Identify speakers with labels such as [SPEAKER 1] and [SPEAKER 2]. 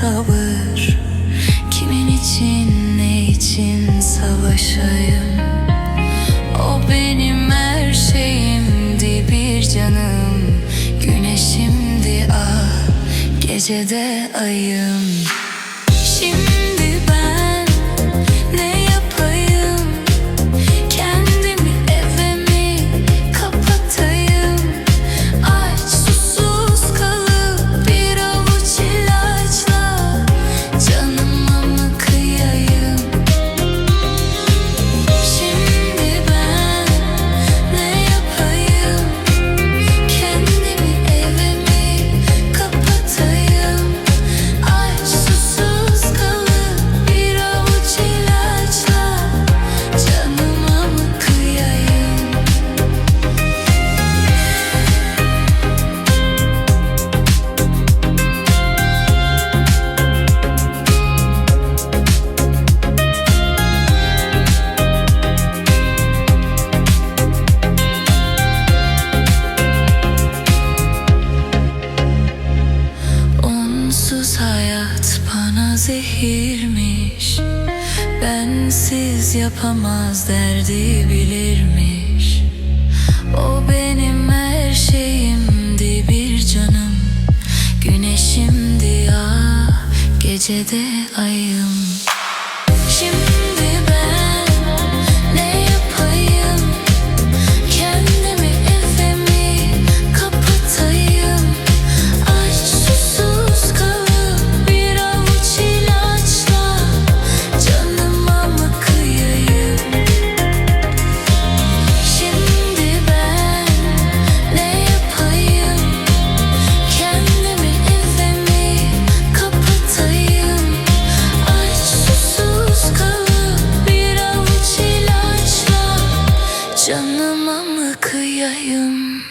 [SPEAKER 1] tavır. Kimin için ne için savaşayım? O benim her şeyimdi bir canım. Güneşimdi ah gecede ayım. zehirmiş. Bensiz yapamaz derdi bilirmiş. O benim her şeyimdi bir canım. Güneşimdi ya gecede ayım. Şimdi Canımı kıyayım